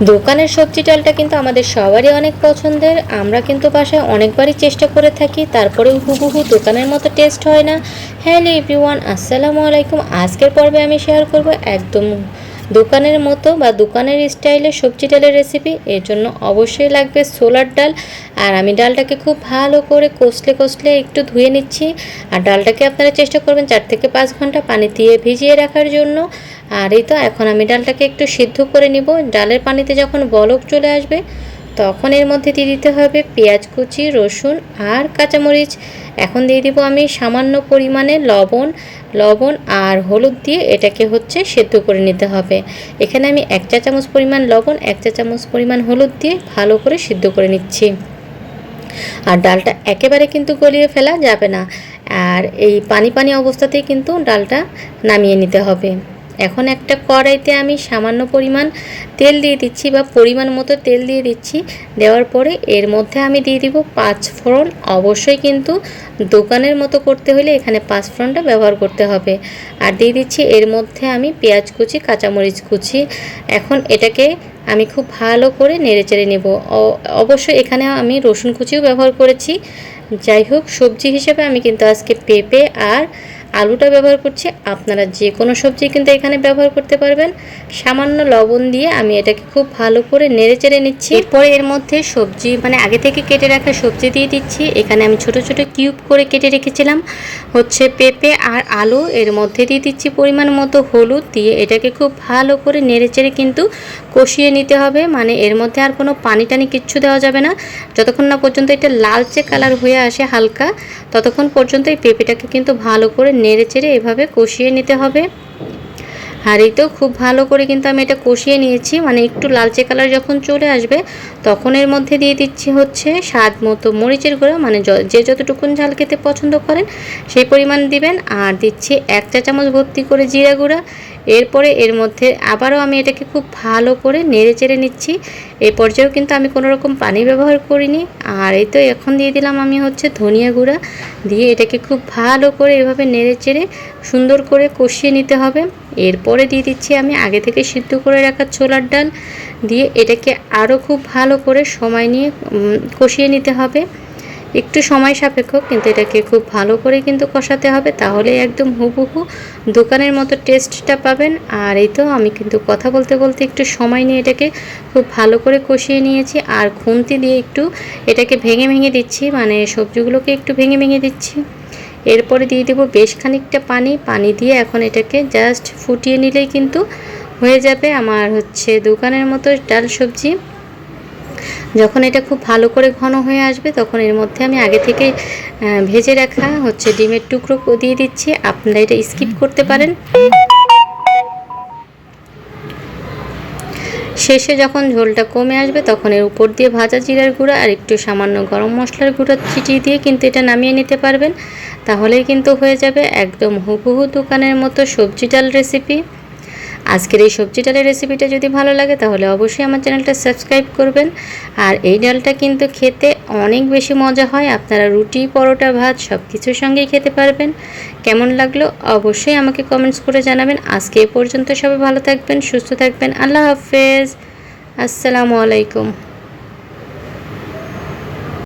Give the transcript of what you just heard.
দোকানের সবজি ডালটা কিন্তু আমাদের সবারই অনেক পছন্দের। আমরা কিন্তু বাসায় অনেকবারই চেষ্টা করে থাকি, তারপরেও হুবহু দোকানের মতো টেস্ট হয় না। হ্যালো এভরিওয়ান আসসালামু আলাইকুম। আজকের পর্বে আমি শেয়ার করব একদম দোকানের মতো বা দোকানের স্টাইলে সবজি ডালের রেসিপি এর জন্য অবশ্যই লাগবে সোলার ডাল। আর আমি ডালটাকে খুব ভালো করে কষলে কষলে একটু ধুয়ে নিচ্ছি। আর ডালটাকে আপনারা চেষ্টা করবেন চার থেকে পাঁচ ঘণ্টা পানি দিয়ে ভিজিয়ে রাখার জন্য। আর এই তো, এখন আমি ডালটাকে একটু সিদ্ধ করে নিব। ডালের পানিতে যখন বলক চলে আসবে, তখন এর মধ্যে দিয়ে দিতে হবে পেঁয়াজ কুচি, রসুন আর কাঁচামরিচ। এখন দিয়ে দিব আমি সামান্য পরিমাণে লবণ। লবণ আর হলুদ দিয়ে এটাকে হচ্ছে সেদ্ধ করে নিতে হবে। এখানে আমি এক চা চামচ পরিমাণ লবণ, এক চা চামচ পরিমাণ হলুদ দিয়ে ভালো করে সিদ্ধ করে নিচ্ছি। আর ডালটা একেবারে কিন্তু গলিয়ে ফেলা যাবে না। আর এই পানি পানি অবস্থাতেই কিন্তু ডালটা নামিয়ে নিতে হবে। এখন একটা কড়াইতে আমি সামান্য পরিমাণ তেল দিয়ে দিচ্ছি বা পরিমাণ মতো তেল দিয়ে দিচ্ছি। দেওয়ার পরে এর মধ্যে আমি দিয়ে দিব পাঁচ ফোড়ন। অবশ্যই কিন্তু দোকানের মতো করতে হলে এখানে পাঁচ ফোড়নটা ব্যবহার করতে হবে। আর দিয়ে দিচ্ছি এর মধ্যে আমি পেঁয়াজ কুচি, কাঁচামরিচ কুচি। এখন এটাকে আমি খুব ভালো করে নেড়ে চেড়ে নেব অবশ্যই এখানে আমি রসুন কুচিও ব্যবহার করেছি। যাই হোক, সবজি হিসেবে আমি কিন্তু আজকে পেঁপে আর আলুটা ব্যবহার করছি। আপনারা যে কোনো সবজি কিন্তু এখানে ব্যবহার করতে পারবেন। সামান্য লবণ দিয়ে আমি এটাকে খুব ভালো করে নেড়ে চেড়ে নিচ্ছি। এরপরে এর মধ্যে সবজি মানে আগে থেকে কেটে রাখা সবজি দিয়ে দিচ্ছি। এখানে আমি ছোট ছোট কিউব করে কেটে রেখেছিলাম। হচ্ছে পেঁপে আর আলু এর মধ্যে দিয়ে দিচ্ছি পরিমাণ মতো হলুদ দিয়ে এটাকে খুব ভালো করে নেড়ে চেড়ে কিন্তু কষিয়ে নিতে হবে। মানে এর মধ্যে আর কোনো পানি টানি কিচ্ছু দেওয়া যাবে না। যতক্ষণ না পর্যন্ত এটা লালচে কালার হয়ে আসে হালকা, ততক্ষণ পর্যন্ত এই পেঁপেটাকে কিন্তু ভালো করে নেড়ে চেড়ে এভাবে কষিয়ে নিতে হবে। তো খুব ভালো করে কিন্তু আমি এটা কষিয়ে নিয়েছি। মানে একটু লালচে কালার যখন চলে আসবে, তখন এর মধ্যে দিয়ে দিচ্ছি হচ্ছে স্বাদ মতো মরিচের গুঁড়ো। মানে যে যতটুকুন ঝাল খেতে পছন্দ করেন, সেই পরিমাণ দিবেন। আর দিচ্ছি এক চা চামচ ভর্তি করে জিরা গুঁড়া। এরপরে এর মধ্যে আবারও আমি এটাকে খুব ভালো করে নেড়ে চেড়ে নিচ্ছি। এই পর্যায়েও কিন্তু আমি কোনো রকম পানি ব্যবহার করিনি। আর এই তো এখন দিয়ে দিলাম আমি হচ্ছে ধনিয়া গুঁড়া। দিয়ে এটাকে খুব ভালো করে এভাবে নেড়ে চেড়ে সুন্দর করে কষিয়ে নিতে হবে। এরপরে দিয়ে দিচ্ছি আমি। আগে থেকে সিদ্ধ করে রাখা ছোলার ডাল দিয়ে এটাকে আরও খুব ভালো করে সময় নিয়ে কষিয়ে নিতে হবে। একটু সময় সাপেক্ষ, কিন্তু এটাকে খুব ভালো করে কিন্তু কষাতে হবে। তাহলে একদম হুবহু দোকানের মতো টেস্টটা পাবেন। আর এই তো আমি কিন্তু কথা বলতে বলতে একটু সময় নিয়ে এটাকে খুব ভালো করে কষিয়ে নিয়েছি। আর খুন্তি দিয়ে একটু এটাকে ভেঙে ভেঙে দিচ্ছি। মানে সবজিগুলোকে একটু ভেঙে ভেঙে দিচ্ছি। এরপরে দিয়ে দেবো বেশ খানিকটা পানি। পানি দিয়ে এখন এটাকে জাস্ট ফুটিয়ে নিলেই কিন্তু হয়ে যাবে আমার হচ্ছে দোকানের মতো ডাল সবজি। যখন এটা খুব ভালো করে ঘন হয়ে আসবে তখন এর মধ্যে আমি আগে থেকে ভেজে রাখা হচ্ছে ডিমের টুকরো দিয়ে দিচ্ছি। আপনারা এটা স্কিপ করতে পারেন। শেষে যখন ঝোলটা কমে আসবে তখন এর উপর দিয়ে ভাজা জিরার গুঁড়া আর একটু সামান্য গরম মশলার গুঁড়া ছিটিয়ে দিয়ে কিন্তু এটা নামিয়ে নিতে পারবেন। তাহলেই কিন্তু হয়ে যাবে একদম হুবহু দোকানের মতো সবজি ডাল রেসিপি আজকের এই সবজি ডালের রেসিপিটা যদি ভালো লাগে, তাহলে অবশ্যই আমার চ্যানেলটা সাবস্ক্রাইব করবেন। আর এই ডালটা কিন্তু খেতে অনেক বেশি মজা হয়, আপনারা রুটি, পরোটা, ভাত সব কিছুর সঙ্গেই খেতে পারবেন। কেমন লাগল অবশ্যই আমাকে কমেন্টস করে জানাবেন। আজকে এ পর্যন্ত সবাই ভালো থাকবেন, সুস্থ থাকবেন। আল্লাহ হাফেজ। আসসালামু আলাইকুম।